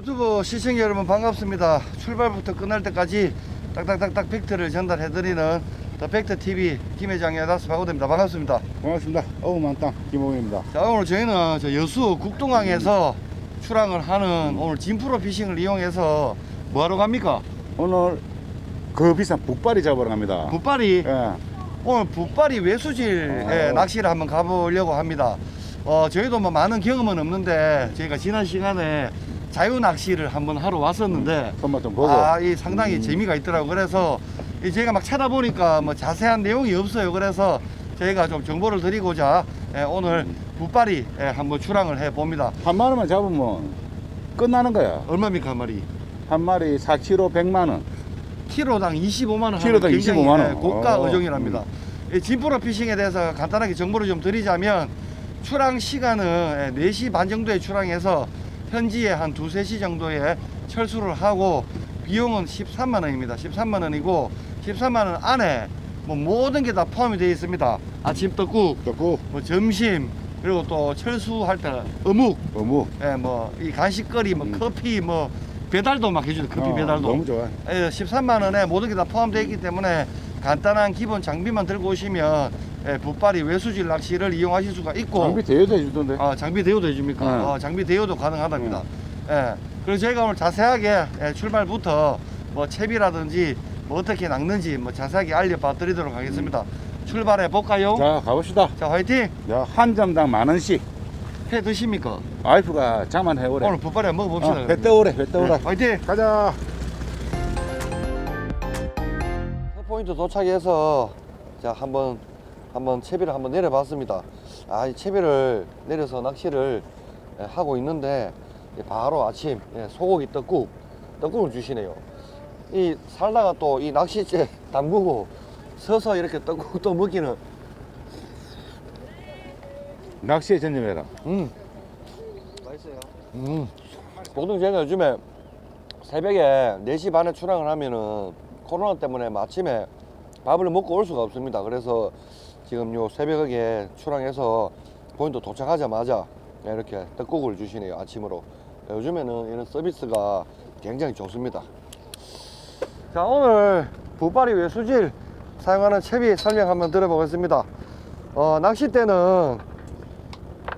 유튜브 시청자 여러분 반갑습니다. 출발부터 끝날 때까지 딱딱딱딱 팩트를 전달해드리는 더 팩트 TV 김 회장의 다스 박호대입니다. 반갑습니다. 반갑습니다. 어우 만땅 김호입니다. 자 오늘 저희는 저 여수 국동항에서 출항을 하는 오늘 진프로 피싱을 이용해서 뭐하러 갑니까? 오늘 그 비싼 북발이 잡으러 갑니다. 붓발이 예. 오늘 붓발이 외수질에 어. 낚시를 한번 가보려고 합니다. 어, 저희도 뭐 많은 경험은 없는데 저희가 지난 시간에 자유 낚시를 한번 하러 왔었는데 좀 보고. 아, 이 상당히 음. 재미가 있더라고. 그래서 이 제가 막 찾아보니까 뭐 자세한 내용이 없어요. 그래서 저희가 좀 정보를 드리고자 예, 오늘 음. 붓발이 예, 한번 출항을 해 봅니다. 한 마리만 잡으면 끝나는 거야. 얼마입니까 한 마리? 한 마리 4kg 100만 원. 키로당 25만 원 하는 키로당 굉장히 25만 원. 예, 고가 어. 어종이랍니다. 이 진프로 피싱에 대해서 간단하게 정보를 좀 드리자면 출항 시간은 예, 4시 반 정도에 출항해서 현지에 한 2, 3시 정도에 철수를 하고 비용은 13만 원입니다. 13만 원이고 13만 원 안에 뭐 모든 게 다 포함이 되어 있습니다. 아침 떡국, 떴고 뭐 점심 그리고 또 철수할 때 어묵, 어묵. 예, 뭐 이 간식거리, 뭐 음. 커피, 뭐 배달도 막 해주죠. 커피 어, 배달도. 너무 좋아. 예, 13만 원에 모든 게 다 포함되어 있기 때문에 간단한 기본 장비만 들고 오시면 예, 붓발이 외수질 낚시를 이용하실 수가 있고 장비 대여도 해주던데. 아, 장비 대여도 해줍니까? 네. 어, 장비 대여도 가능하답니다. 예. 그래서 저희가 오늘 자세하게 예, 출발부터 뭐 채비라든지 뭐 어떻게 낚는지 뭐 자세하게 알려봐 드리도록 하겠습니다. 출발해 볼까요? 자, 자 가봅시다. 화이팅! 자, 한 점당 만 원씩. 회 드십니까? 와이프가 자만 해 오래. 오늘 붓발이 한번 먹어봅시다. 어, 회 그러면. 떠오래, 회 떠오래. 네, 화이팅! 가자. 첫 포인트 도착해서 자 한번 한번 채비를 한번 내려봤습니다. 아 이 채비를 내려서 낚시를 예, 하고 있는데 예, 바로 아침 예, 소고기 떡국 떡국을 주시네요. 이 살다가 또 이 낚시째 담그고 서서 이렇게 떡국 또 먹기는 낚시에 전념해라. 음 맛있어요. 음 보통 제가 요즘에 새벽에 4시 반에 출항을 하면은 코로나 때문에 아침에 밥을 먹고 올 수가 없습니다. 그래서 지금 요 새벽에 출항해서 포인트 도착하자마자 이렇게 떡국을 주시네요. 아침으로. 요즘에는 이런 서비스가 굉장히 좋습니다. 자, 오늘 붓발이 외수질 사용하는 채비 설명 한번 들어보겠습니다. 어, 낚싯대는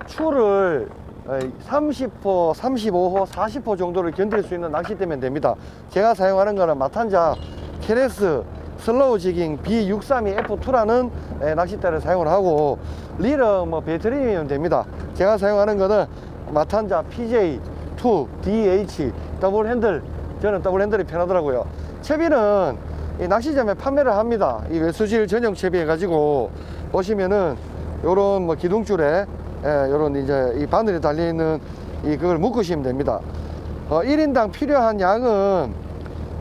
추를 30호, 35호, 40호 정도를 견딜 수 있는 낚싯대면 됩니다. 제가 사용하는 거는 마탄자 케레스 슬로우 지깅 B632F2라는 낚싯대를 사용을 하고 릴은 뭐 배터리면 됩니다. 제가 사용하는 거는 마탄자 PJ2 DH 더블 핸들 저는 더블 핸들이 편하더라고요. 채비는 이 낚시점에 판매를 합니다. 이 외수질 전용 채비 해가지고 보시면은 요런 뭐 기둥줄에 예, 요런 이제 이 바늘이 달려 있는 이 그걸 묶으시면 됩니다. 어, 1인당 필요한 양은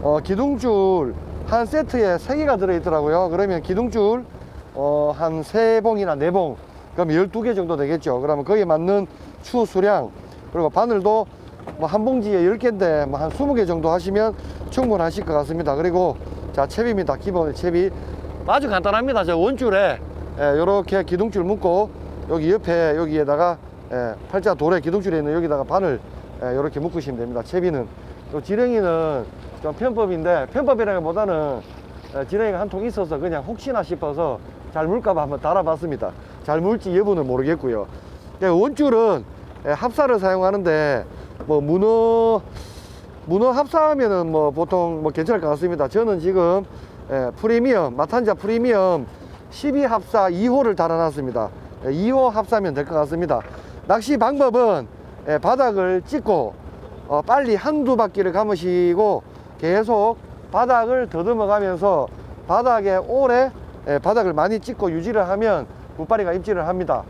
어, 기둥줄 한 세트에 세개가 들어있더라고요. 그러면 기둥줄 어, 한 세봉이나네 봉 그럼 12개 정도 되겠죠. 그러면 거기에 맞는 추 수량 그리고 바늘도 뭐 한 봉지에 10개인데 뭐 한 20개 정도 하시면 충분하실 것 같습니다. 그리고 자 채비입니다. 기본 채비 아주 간단합니다. 저 원줄에 이렇게 기둥줄 묶고 여기 옆에 여기에다가 예, 팔자 돌에 기둥줄에 있는 여기다가 바늘 이렇게 묶으시면 됩니다. 채비는 또 지렁이는 좀 편법인데 편법이라기보다는 예, 지렁이가 한 통 있어서 그냥 혹시나 싶어서 잘 물까봐 한번 달아봤습니다. 잘 물지 여부는 모르겠고요. 예, 원줄은 예, 합사를 사용하는데 뭐 문어 문어 합사하면은 뭐 보통 뭐 괜찮을 것 같습니다. 저는 지금 예, 프리미엄 마탄자 프리미엄 12 합사 2호를 달아놨습니다. 예, 2호 합사면 될 것 같습니다. 낚시 방법은 예, 바닥을 찍고 어, 빨리 한두 바퀴를 감으시고 계속 바닥을 더듬어 가면서 바닥에 오래 예, 바닥을 많이 찍고 유지를 하면 붓바리가 입질을 합니다.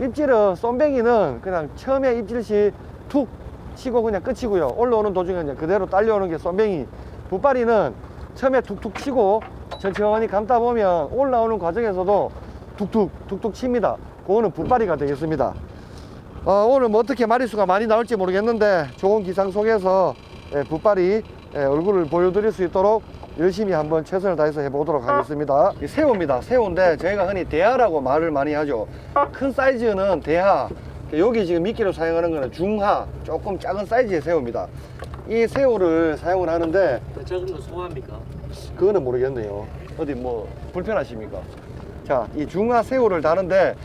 입질은 쏨뱅이는 그냥 처음에 입질 시 툭 치고 그냥 끝이고요. 올라오는 도중에 그냥 그대로 딸려오는 게 쏨뱅이. 붓바리는 처음에 툭툭 치고 천천히 감다 보면 올라오는 과정에서도 툭툭 툭툭 칩니다. 그거는 붓바리가 되겠습니다. 어, 오늘 뭐 어떻게 마리수가 많이 나올지 모르겠는데 좋은 기상 속에서 예, 붓발이 예, 얼굴을 보여드릴 수 있도록 열심히 한번 최선을 다해서 해보도록 하겠습니다. 이 새우입니다. 새우인데 저희가 흔히 대하라고 말을 많이 하죠. 큰 사이즈는 대하. 여기 지금 미끼로 사용하는 거는 중하, 조금 작은 사이즈의 새우입니다. 이 새우를 사용을 하는데 더 적은 거 소화합니까? 그거는 모르겠네요. 어디 뭐 불편하십니까? 자, 이 중화 새우를 다는데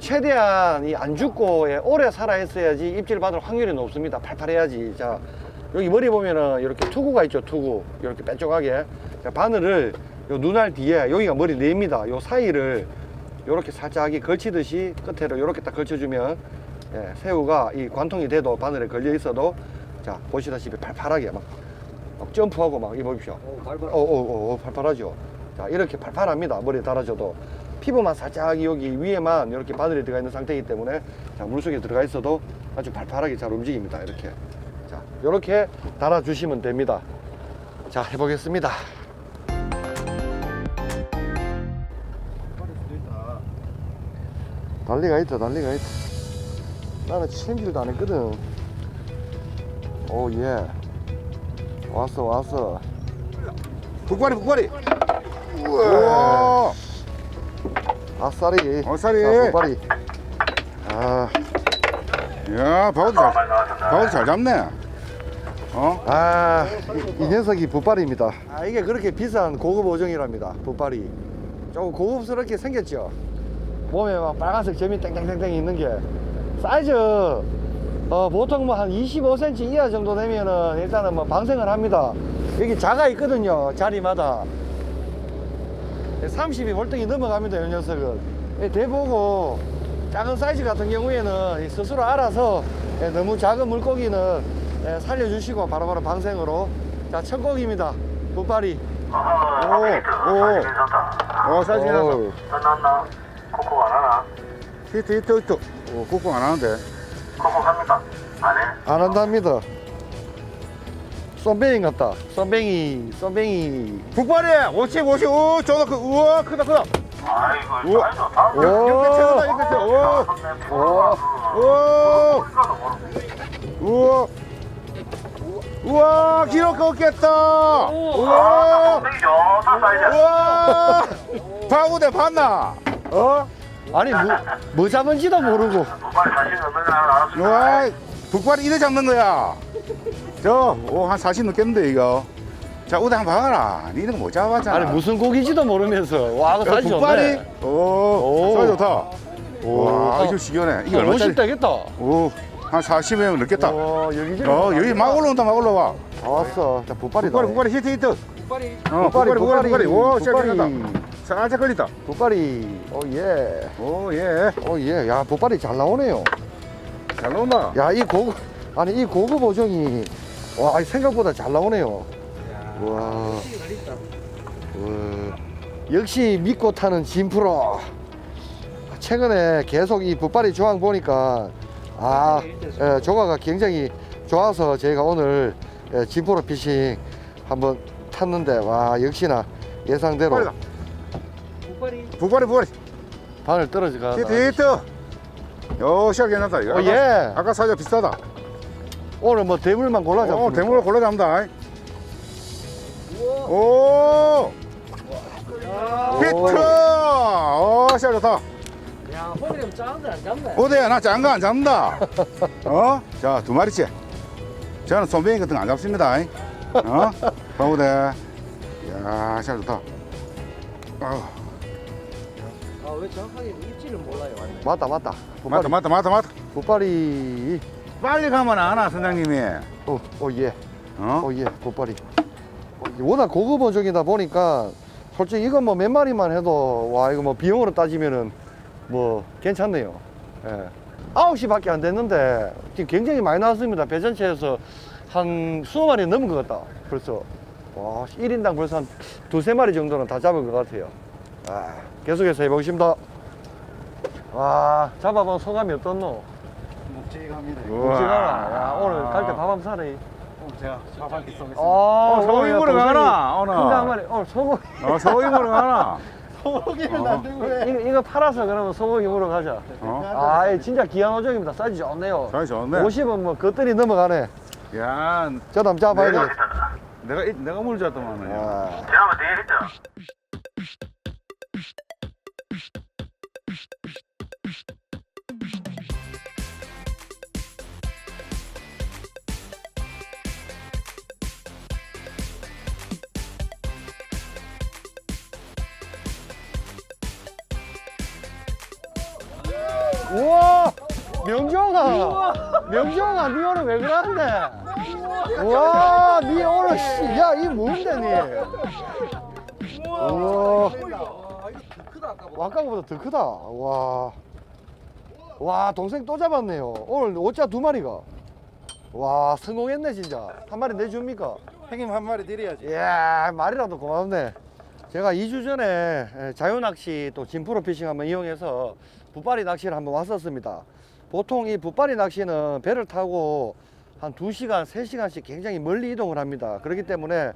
최대한 이 안 죽고 예, 오래 살아 있어야지 입질 받을 확률이 높습니다. 팔팔해야지. 자, 여기 머리 보면은 이렇게 투구가 있죠, 투구. 이렇게 뾰족하게. 자, 바늘을 요 눈알 뒤에 여기가 머리 뇌입니다. 요 사이를 이렇게 살짝 걸치듯이 끝에로 이렇게 딱 걸쳐주면 예, 새우가 이 관통이 돼도 바늘에 걸려 있어도 자 보시다시피 팔팔하게 막, 막 점프하고 막 이보십시오. 오, 발발. 어, 어, 어, 어, 팔팔하죠. 자, 이렇게 팔팔합니다. 머리에 달아줘도. 피부만 살짝 여기 위에만 이렇게 바늘이 들어가 있는 상태이기 때문에 자, 물속에 들어가 있어도 아주 팔팔하게 잘 움직입니다. 이렇게. 자, 이렇게 달아주시면 됩니다. 자, 해보겠습니다. 난리가 있다, 난리가 있다. 나는 챔질도 안 했거든. 오, 예. 왔어, 왔어. 북발이 북발이. 우와. 아싸리. 아싸리. 자, 빨리. 아, 야 바우도 잘 바우도 잘 잡네. 어? 아, 이, 이 녀석이 붓발입니다. 아, 이게 그렇게 비싼 고급 어종이랍니다. 붓발이. 조금 고급스럽게 생겼죠. 몸에 막 빨간색 점이 땡땡땡땡 있는 게 사이즈 어, 보통 뭐 한 25cm 이하 정도 되면은 일단은 뭐 방생을 합니다. 여기 자가 있거든요. 자리마다. 30이 월등히 넘어갑니다. 이 녀석은. 예, 대보고 작은 사이즈 같은 경우에는 이 스스로 알아서 예, 너무 작은 물고기는 예, 살려주시고 바로바로 방생으로 자첫 고기입니다. 붓발이. 오, 오. 어 사이즈 괜찮다. 난난나 코코 안 하나? 히트 히트 히트. 오 꾹꾹 안 하는데. 코코 합니까? 안 해? 안 한답니다. 쏨뱅이 같다. 쏨뱅이, 쏨뱅이. 북발이 50 50. 오 저거 그 우와 크다 크다. 아이고 우와. 사이즈 다 오. 이렇게 최고다 이렇게 최고. 오. 오. 우와. 우와 기록 걷겠다. 우와. 우와. 바구대 봤나? 어? 아니, 뭐, 뭐 잡은지도 모르고. 우와. 북발이 이래 잡는 거야. 저, 오, 한40 넘겠는데, 이거. 자, 한번 봐라. 니는 못 잡았잖아. 아니, 무슨 고기인지도 모르면서. 와, 그 야, 사이즈 북발이? 좋네. 오, 오. 사이즈 좋다. 오, 와, 아, 이거 시원해. 이거 얼마짜리? 50 되겠다. 오, 한 40명 넘겠다. 와, 여기저기. 어, 여기 막 올라온다, 막 올라와. 왔어. 자, 붓발이다. 북발이, 북발이 히트, 히트. 빨리. 어, 북발이, 북발이, 북발이. 오. 붓발이. 살짝 걸린다. 붓발이. 오, 예. 오, 예. 오, 예. 야, 붓발이 잘 나오네요. 잘 나온다. 야, 이 고급, 아니, 이 고급 어종이, 와, 생각보다 잘 나오네요. 와, 와. 역시 믿고 타는 진프로. 최근에 계속 이 붓발이 조항 보니까, 아, 예, 조과가 굉장히 좋아서 저희가 오늘 예, 진프로 피싱 한번 탔는데, 와, 역시나 예상대로 북발이다. 북발이. 북발이, 북발이. 바늘 떨어져가. 히트, 히트. 요, 시작 괜찮다. 이거. 어, 예. 아까 사이즈 비슷하다. 오늘 뭐 대물만 골라 오, 잡습니다. 대물로 골라 잡는다. 우와. 오! 히트! 오, 시작 좋다. 야, 호리가 작은데 안 잡네. 오대야, 나짠거안 잡는다. 어? 자, 두 마리째. 저는 손뱅이 같은 거 안 잡습니다. 어? 봐보대. 이야, 시작 좋다. 어, 아, 왜 정확하게 입지를 몰라요. 맞다, 맞다. 맞다, 맞다, 맞다, 맞다. 붓발이. 빨리 가면 안 와, 선장님이. 어, 어, 예. 어? 어, 예, 굿발이. 워낙 고급 어종이다 보니까 솔직히 이건 뭐 몇 마리만 해도 와 이거 뭐 비용으로 따지면은 뭐 괜찮네요. 예. 9시밖에 안 됐는데 지금 굉장히 많이 나왔습니다. 배 전체에서 한 20마리 넘은 것 같다. 벌써. 와, 1인당 벌써 한 두세 마리 정도는 다 잡은 것 같아요. 아, 계속해서 해보겠습니다. 와, 잡아본 소감이 어떻노? 묵직합니다. 우와. 야, 오늘 갈 때 밥 한번 사래. 제가 사발기 쏘겠습니다. 아, 어, 소고기 가나, 오늘. 큰거 한 마리. 오늘 소고기. 어, 소고기 먹으러 가나? 소고기는 어. 안 되고 이거, 이거 팔아서 그러면 소고기 먹으러 가자. 어? 아, 이 진짜 귀한 어종입니다. 사이즈 좋네요. 사이즈 좋네. 50은 뭐 겉들이 넘어가네. 야, 저도 한번 잡아야 내가- 되겠다. 내가, 이- 내가 물 줬더만. 아, 제가 한번 되게 했죠 우와 명정아. 명정아 니 오늘 왜 그러는데? 우와 니 오늘 씨야이 뭔데 니 우와. 크다 아까 와, 아까보다 더 크다. 와. 와 동생 또 잡았네요. 오늘 오자 두 마리가. 와 성공했네 진짜. 한 마리 내줍니까? 형님 한 마리 드려야지. 이야 말이라도 고맙네. 제가 2주 전에 에, 자유낚시 또 진프로 피싱 한번 이용해서 붓바리 낚시를 한번 왔었습니다. 보통 이 붓바리 낚시는 배를 타고 한 2시간 3시간씩 굉장히 멀리 이동을 합니다. 그렇기 때문에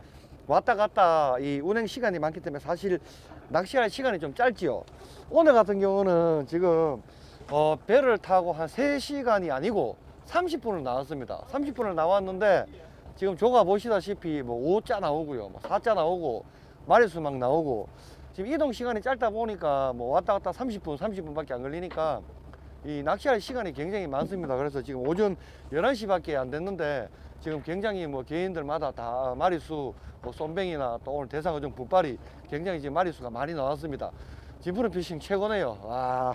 왔다 갔다 이 운행 시간이 많기 때문에 사실 낚시할 시간이 좀 짧지요. 오늘 같은 경우는 지금 어, 배를 타고 한 3시간이 아니고 30분을 나왔습니다. 30분을 나왔는데 지금 조가 보시다시피 뭐 5자 나오고요, 뭐 4자 나오고 마리수 막 나오고 지금 이동 시간이 짧다 보니까 뭐 왔다 갔다 30분, 30분밖에 안 걸리니까 이 낚시할 시간이 굉장히 많습니다. 그래서 지금 오전 11시밖에 안 됐는데 지금 굉장히 뭐 개인들마다 다 마리수 뭐 쏨뱅이나 또 오늘 대상어종 붓발이 굉장히 지금 마리수가 많이 나왔습니다. 진푸른 피싱 최고네요. 와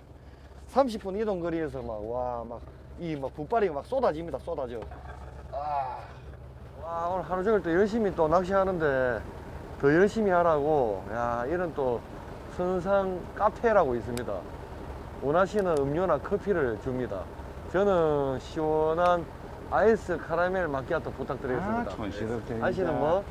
30분 이동 거리에서 막 와 막 이막 붓발이 막 쏟아집니다. 쏟아져. 아. 와 오늘 하루 종일 또 열심히 또 낚시하는데 더 열심히 하라고 야 이런 또 선상 카페라고 있습니다 원하시는 음료나 커피를 줍니다 저는 시원한 아이스 카라멜 마키아토 부탁드리겠습니다 아, 촌스럽게. 아시는 뭐?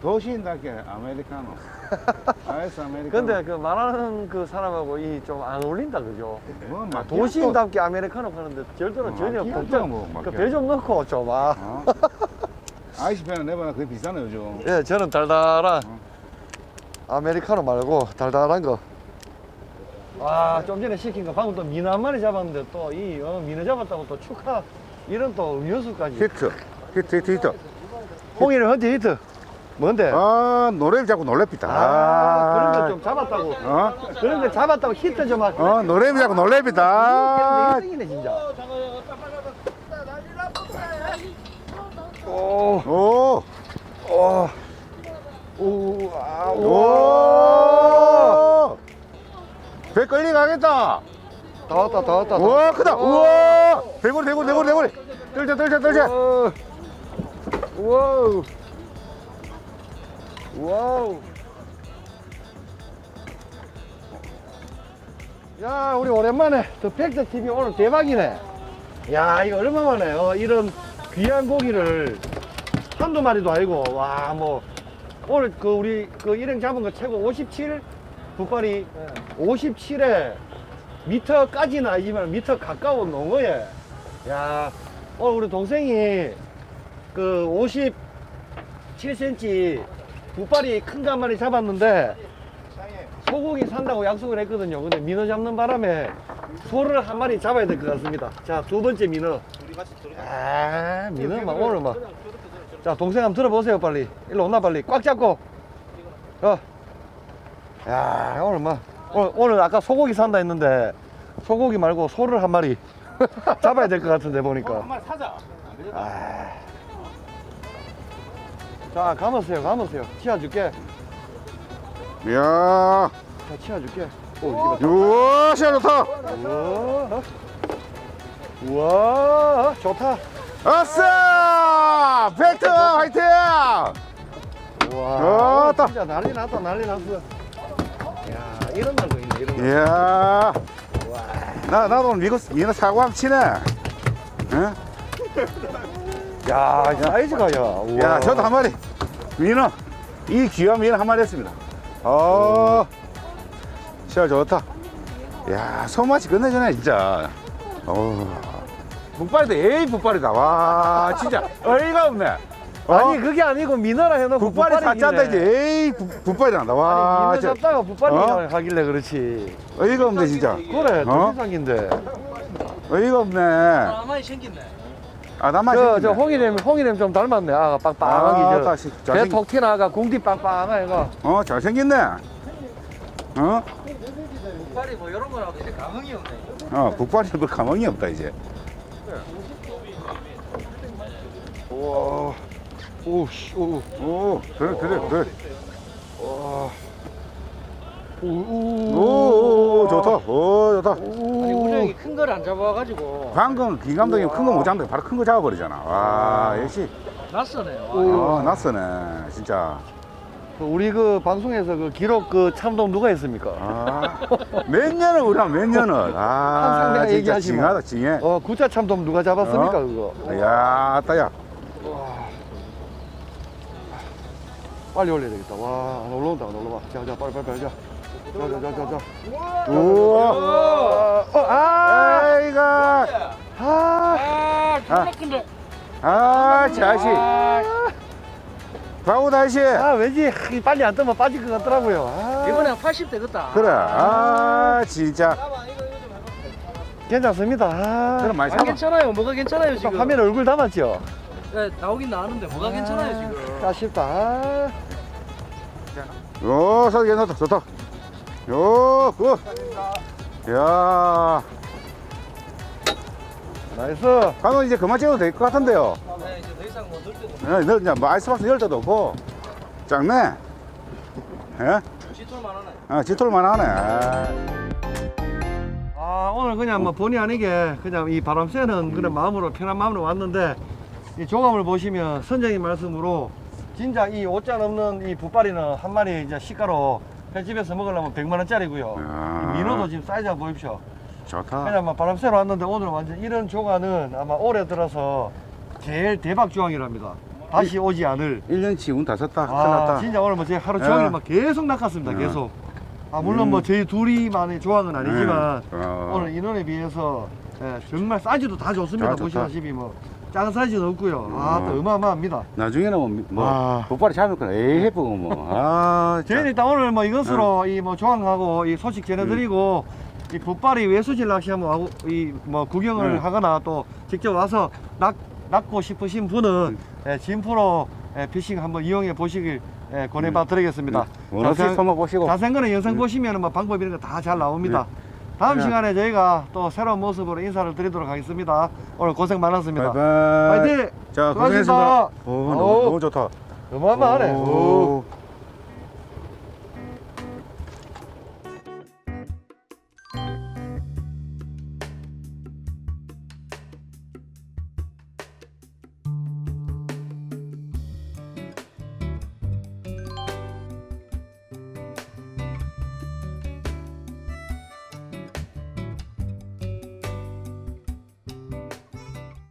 도시인답게 아메리카노. 아이스 아메리카노. 근데 그 말하는 그 사람하고 이 좀 안 어울린다 그죠? 뭐 아. 도시인답게 아메리카노 하는데 절대로 어, 전혀 마키아토 복잡 뭐, 마키아토. 그배 좀 넣고 좀아 어? 아이스팬은 내보나 그게 비싸네 요즘. 예, 저는 달달한 어. 아메리카노 말고 달달한 거. 와, 좀 전에 시킨 거 방금 또 마리 잡았는데 또이 어, 민어 잡았다고 또 축하 이런 또 음료수까지. 히트. 히트 히트 히트. 홍이는 헌트 히트. 뭔데? 아 노래를 자꾸 놀래피다. 아, 그런 거 좀 잡았다고. 어? 그런 거 잡았다고 히트 좀 하고. 어 노래를 자꾸 놀래피다. 이네 진짜. 오, 오. 오, 오, 아, 오. 오. 배 끌리 가겠다. 다 왔다, 다 왔다. 다 우와 왔다. 크다. 우와. 대구리 대구리 대구리 대구리. 떨자 떨자 떨자. 어. 와우. 와우. 야, 우리 오랜만에 더 팩트 TV 오늘 대박이네. 야, 이거 얼마만에 어, 이런 귀한 고기를 한두 마리도 아니고 와, 뭐 오늘 그 우리 그 일행 잡은 거 최고 57 붓발이 57에 미터까지는 아니지만 미터 가까운 농어에. 야 오늘 우리 동생이 그 57cm 붓발이 큰거한 마리 잡았는데 소고기 산다고 약속을 했거든요. 근데 민어 잡는 바람에 소를 한 마리 잡아야 될 것 같습니다 자 두 번째 민어. 아 민어 막 오늘 막 자 동생 한번 들어보세요 빨리 일로 오나 빨리 꽉 잡고 어. 야 오늘 막 오늘, 오늘 아까 소고기 산다 했는데 소고기 말고 소를 한 마리 잡아야 될 것 같은데 보니까 마리 사자. 아. 자 감으세요 감으세요 치워줄게 이야. 자 치워줄게 우와 시야 좋다. 우와 우와 좋다 아싸. 팩트 화이팅. 우와 좋다. 진짜 난리 났다 난리 났어 야 이런 날도 있네 이런 날 이야. 나 나도 오늘 미국 미나 사고 한번 치네. 응? 야, 사이즈가 야. 우와. 야, 저도 한 마리. 민어. 이 귀한 민어 한 마리 했습니다. 어, 시야 좋다. 야, 손맛이 끝내주네, 진짜. 어, 북발이다. 에이, 북발이다. 와, 진짜. 어이가 없네. 어? 아니 그게 아니고 민어라 해놓고 북발이. 사짠다, 이제. 에이, 북- 북발이 난다. 와, 아니, 진짜. 잡다가 북발이 어? 하길래 그렇지. 어이가 없네, 진짜. 그래, 어? 도시상인데. 어 이가 없네. 가만히 생겼네. 아, 나만 저, 생기네. 저 홍이렘, 홍이렘 좀 닮았네. 아가 아, 저, 잘생- 배톡 튀나 아가 궁디 빵빵하 이거. 어, 잘생겼네. 어? 빨리 뭐 이런 거라도 이제 감흥이 없네. 어, 북발이 뭐 가망이 없다, 이제. 우와. 오 씨, 오. 오, 그래, 그래, 그래. 오, 오, 오, 오, 오, 좋다. 오, 좋다. 오. 아니 우리 형이 큰 걸 안 잡아가지고 방금 김 감독이 큰거 못 잡는데 바로 큰 거 잡아버리잖아. 와, 역시. 낯서네요. 어, 낯서네, 진짜. 그 우리 그 방송에서 그 기록 그 참돔 누가 했습니까? 아, 몇 년을 우리가 몇 년을. 항상 아, 내가 진짜 얘기하지만. 징하다, 징해. 어, 구자 참돔 누가 잡았습니까, 어? 그거? 야, 아따야. 빨리 올려야 되겠다. 와, 안 올라온다, 안 올라와. 자, 자, 빨리, 빨리, 빨리, 자. 자, 자, 자, 자, 자. 우와. 어, 어, 아! 아이가. 아! 아, 아. 아, 자식. 바우 다시. 아, 왠지 하, 빨리 안 뜨면 빠질 것 같더라고요. 아, 이번에 한80 되겠다. 그래. 아, 진짜. 괜찮습니다. 아, 그럼 많이 안 잡아. 괜찮아요. 뭐가 괜찮아요 지금? 화면에 얼굴 담았죠? 네, 나오긴 나왔는데 뭐가 괜찮아요 지금? 아쉽다. 아. 오, 사도 괜찮다. 좋다. 요, 굿. 야, 나이스. 방금 이제 그만 찍어도 될 것 같은데요. 네, 이제 더 이상 때도 없고 어, 너 이제 뭐 아이스박스 열 데도 없고. 작네. 예? 쥐털만 하네. 아, 짙을만 하네. 아. 아, 오늘 그냥 뭐 본의 아니게 그냥 이 바람 쐬는 그런 마음으로 편한 마음으로 왔는데 이 조감을 보시면 선생님 말씀으로 진짜 이 옷잔 없는 이 붓바리는 한 마리 이제 시가로 횟집에서 먹으려면 100만 원짜리고요. 야. 이 민어도 지금 사이즈 한번 보십시오. 좋다. 그냥 막 바람 쐬러 왔는데 오늘 완전 이런 조가는 아마 올해 들어서 제일 대박 조항이랍니다. 다시 오지 않을. 1년치 운 다. 큰일 아, 났다. 진짜 오늘 뭐 제가 하루 야. 종일 막 계속 낚았습니다. 야. 계속. 아, 물론 음. 뭐 저희 둘이만의 조항은 아니지만 음. 어. 오늘 인원에 비해서 예, 정말 사이즈도 다 좋습니다. 아, 좋다. 보시다시피 뭐 작은 사이즈는 없고요. 아, 어. 또 어마어마합니다. 나중에는 뭐, 뭐 아. 복발이 잡을 거야. 에이, 해보고 뭐. 아, 저희는 일단 오늘 뭐 이것으로 이 뭐 조항하고 이 소식 전해드리고 이 붓발이 외수질 낚시 한번 하고 이 뭐 구경을 네. 하거나 또 직접 와서 낚, 낚고 싶으신 분은 예, 진프로 예, 피싱 한번 이용해 보시길 예, 권해봐 드리겠습니다. 자세- 손만 보시고. 자세한 거는 영상 보시면 뭐 방법 이런 거 다 잘 나옵니다. 다음 네. 시간에 저희가 또 새로운 모습으로 인사를 드리도록 하겠습니다. 오늘 고생 많았습니다. 바이바이. 파이팅! 자. 고생했습니다. 오, 오. 너무, 너무 좋다. 어마어마하네. 오.